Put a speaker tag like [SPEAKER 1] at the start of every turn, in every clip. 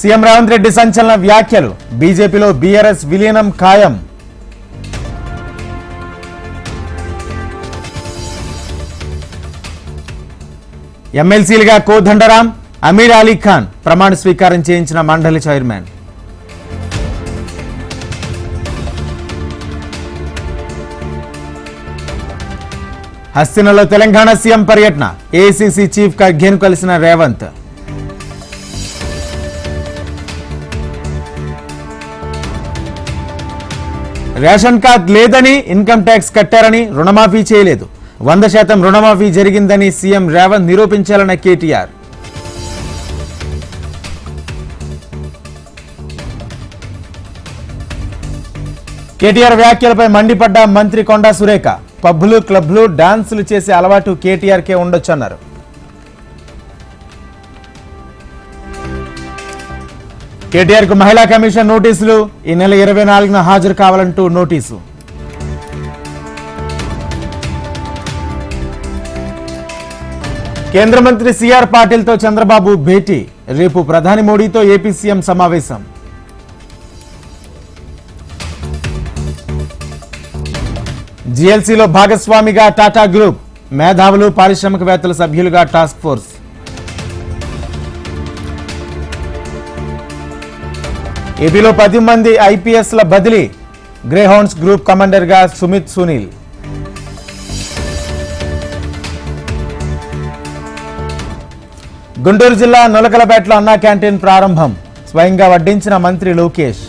[SPEAKER 1] CM Revanth Reddy సంచలన వ్యాఖ్యలు. బీజేపీలో బీఆర్ఎస్ విలీనం ఖాయం. ఎమ్మెల్సీలుగా కోదండరాం అమీర్ అలీ ఖాన్ ప్రమాణ స్వీకారం చేయించిన మండలి చైర్మన్. హస్తినలో తెలంగాణ సీఎం పర్యటన. ఏసీసీ చీఫ్ ఖర్గేను కలిసిన రేవంత్. రేషన్ కార్డ్ లేదని ఇన్కమ్ ట్యాక్స్ కట్టారని రుణమాఫీ చేయలేదు. వంద శాతం రుణమాఫీ జరిగిందని సీఎం రేవంత్ నిరూపించాలన్న కేటీఆర్. కేటీఆర్ వ్యాఖ్యలపై మండిపడ్డ మంత్రి కొండా సురేఖ పబ్లు క్లబ్లు డాన్సులు చేసే అలవాటు కేటీఆర్కే ఉండొచ్చన్నారు. కేటీఆర్కు మహిళా కమిషన్ నోటీసులు. ఈ నెల ఇరవై నాలుగున హాజరు కావాలంటూ నోటీసు. కేంద్ర మంత్రి సిఆర్ పాటిల్తో చంద్రబాబు భేటీ. రేపు ప్రధాని మోడీతో ఏపీ సీఎం సమావేశం. జీఎల్సీలో భాగస్వామిగా టాటా గ్రూప్. మేధావులు పారిశ్రామికవేత్తల సభ్యులుగా టాస్క్ ఫోర్స్. ఏపీలో పది మంది ఐపీఎస్ల బదిలీ. గ్రేహౌండ్స్ గ్రూప్ కమాండర్గా సుమిత్ సునీల్. గుంటూరు జిల్లా నులకలపేటలో అన్నా క్యాంటీన్ ప్రారంభం. స్వయంగా వడ్డించిన మంత్రి లోకేష్.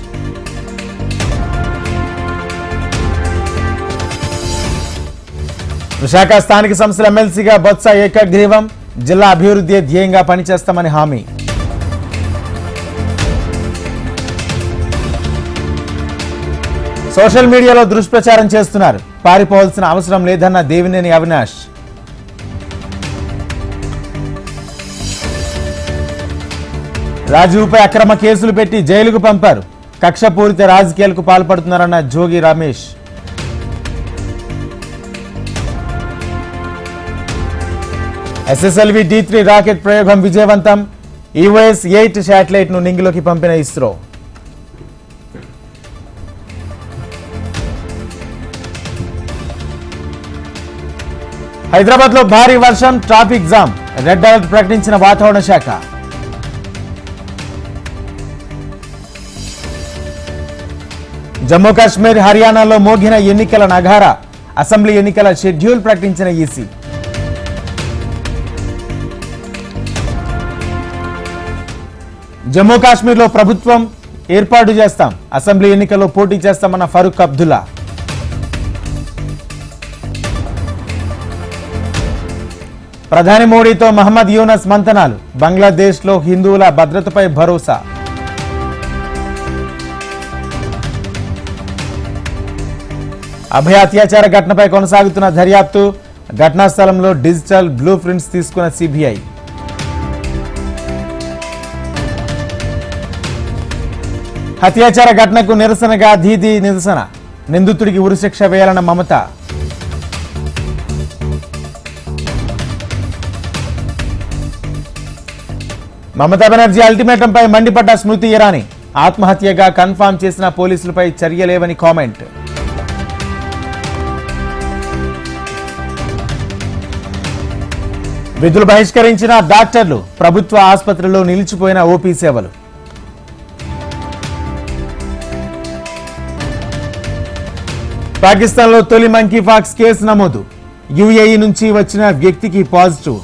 [SPEAKER 1] విశాఖ స్థానిక సంస్థల ఎమ్మెల్సీగా బొత్స ఏకగ్రీవం. జిల్లా అభివృద్ధి ధ్యేయంగా పనిచేస్తామని హామీ. సోషల్ మీడియాలో దుష్ప్రచారం చేస్తున్నారు. పారిపోవాల్సిన అవసరం లేదన్న దేవినేని అవినాష్. రాజీవ్పై అక్రమ కేసులు పెట్టి జైలుకు పంపారు. కక్షపూరిత రాజకీయాలకు పాల్పడుతున్నారన్న Jogi Ramesh. SSLV D three rocket ప్రయోగం విజయవంతం. ఈవోఎస్ ఎయిట్ శాటిలైట్ను నింగిలోకి పంపిన ఇస్రో. హైదరాబాద్లో భారీ వర్షం ట్రాఫిక్ జామ్ రెడ్ అలర్ట్ ప్రకటించిన వాతావరణ శాఖ. జమ్మూ కాశ్మీర్ హర్యానాలో మోగిన ఎన్నికల నగార అసెంబ్లీ ఎన్నికల షెడ్యూల్ ప్రకటించిన ఈసీ. జమ్మూ కాశ్మీర్లో ప్రభుత్వం ఏర్పాటు చేస్తాం అసెంబ్లీ ఎన్నికల్లో పోటీ చేస్తామన్న ఫరూక్ అబ్దుల్లా. ప్రధాని మోడీతో మహమ్మద్ యూనస్ మంతనాలు. బంగ్లాదేశ్లో హిందువుల భద్రతపై భరోసా. అభయ అత్యాచార ఘటనపై కొనసాగుతున్న దర్యాప్తు ఘటనా స్థలంలో డిజిటల్ బ్లూ ప్రింట్స్ తీసుకున్న సిబిఐ. అత్యాచార ఘటనకు నిరసనగా దీది నిరసన. నిందితుడికి ఉరిశిక్ష వేయాలన్న మమత. మమతా బెనర్జీ అల్టిమేటంపై మండిపడ్డ స్మృతి ఇరానీ. ఆత్మహత్యగా కన్ఫామ్ చేసిన పోలీసులపై చర్యలేవని కామెంట్. విధులు బహిష్కరించిన డాక్టర్లు ప్రభుత్వ ఆసుపత్రిలో నిలిచిపోయిన ఓపీ సేవలు. పాకిస్తాన్లో తొలి మంకీ ఫాక్స్ కేసు నమోదు. యుఏఈ నుంచి వచ్చిన వ్యక్తికి పాజిటివ్.